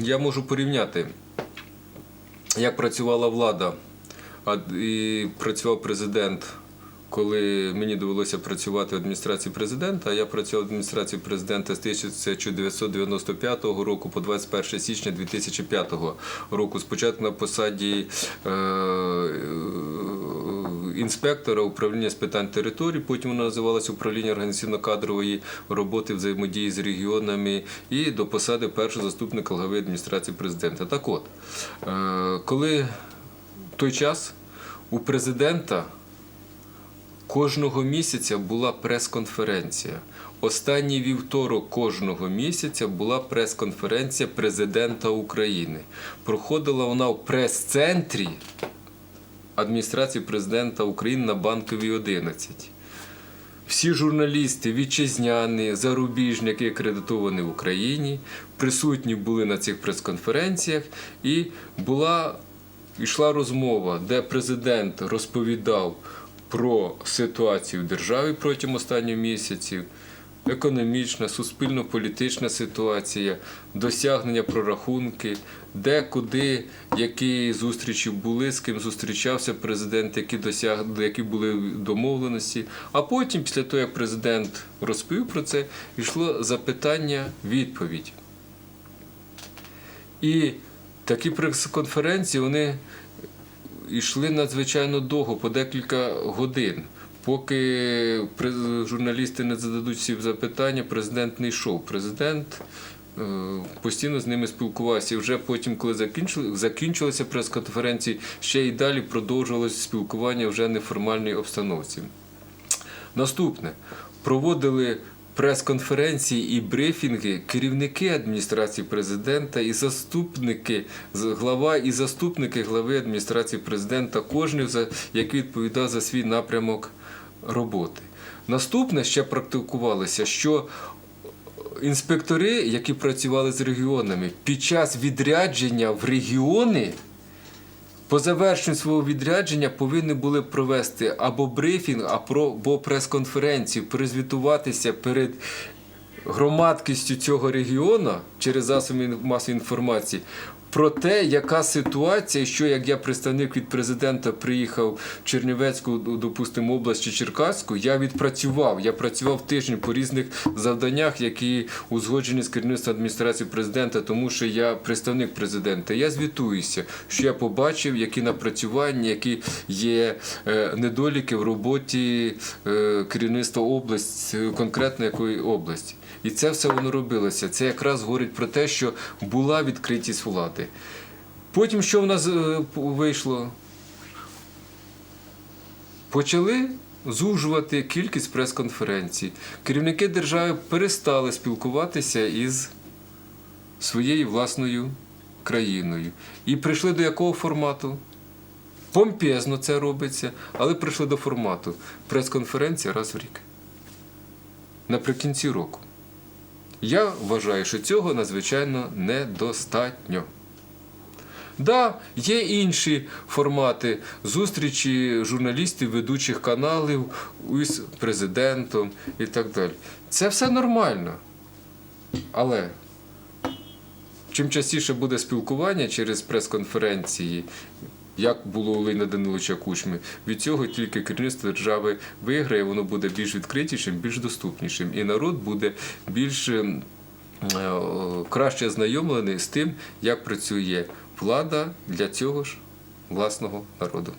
я можу порівняти, як працювала влада а і працював президент, коли мені довелося працювати в адміністрації президента. Я працював в адміністрації президента з 1995 року по 21 січня 2005 року. Спочатку на посаді е, інспектора управління з питань територій, потім воно називалося управління організаційно-кадрової роботи взаємодії з регіонами і до посади першого заступника глави адміністрації президента. Так от, е, коли в той час у президента кожного місяця була прес-конференція. Останній вівторок кожного місяця була прес-конференція президента України. Проходила вона в прес-центрі адміністрації президента України на Банковій 11. Всі журналісти, вітчизняні, зарубіжні, які акредитовані в Україні, присутні були на цих прес-конференціях, і була йшла розмова, де президент розповідав про ситуацію в державі протягом останніх місяців, економічна, суспільно-політична ситуація, досягнення прорахунки, де, куди, які зустрічі були, з ким зустрічався президент, які досяг... які були домовленості. А потім, після того, як президент розповів про це, йшло запитання-відповідь. І такі прес-конференції вони йшли надзвичайно довго, по декілька годин. Поки журналісти не зададуть всі запитання, президент не йшов. Президент е, постійно з ними спілкувався. І вже потім, коли закінчили, закінчилися прес-конференції, ще й далі продовжувалося спілкування вже неформальній обстановці. Наступне проводили прес-конференції і брифінги керівники адміністрації президента і заступники, глава і заступники глави адміністрації президента, кожен який відповідав за свій напрямок роботи. Наступне ще практикувалося, що інспектори, які працювали з регіонами, під час відрядження в регіони. По завершенню свого відрядження повинні були провести або брифінг, або прес-конференцію, перезвітуватися перед громадкістю цього регіону через засоби масової інформації про те, яка ситуація, що як я представник від президента приїхав в Чернівецьку, допустимо, область чи Черкаську, я відпрацював. Я працював тиждень по різних завданнях, які узгоджені з керівництвом адміністрації президента, тому що я представник президента. Я звітуюся, що я побачив, які напрацювання, які є е, недоліки в роботі е, керівництва області, конкретно якої області. І це все воно робилося. Це якраз говорить про те, що була відкритість влади. Потім що в нас е, вийшло? Почали зужувати кількість прес-конференцій. Керівники держави перестали спілкуватися із своєю власною країною. І прийшли до якого формату? Помпезно це робиться, але прийшли до формату прес-конференція раз в рік. Наприкінці року. Я вважаю, що цього надзвичайно недостатньо. Да, є інші формати зустрічі журналістів, ведучих каналів із президентом і так далі. Це все нормально. Але чим частіше буде спілкування через прес-конференції, як було у Лейна Даниловича Кучми, від цього тільки керівництво держави виграє, воно буде більш відкритішим, більш доступнішим. І народ буде більш ем, е, краще ознайомлений з тим, як працює влада для цього ж власного народу.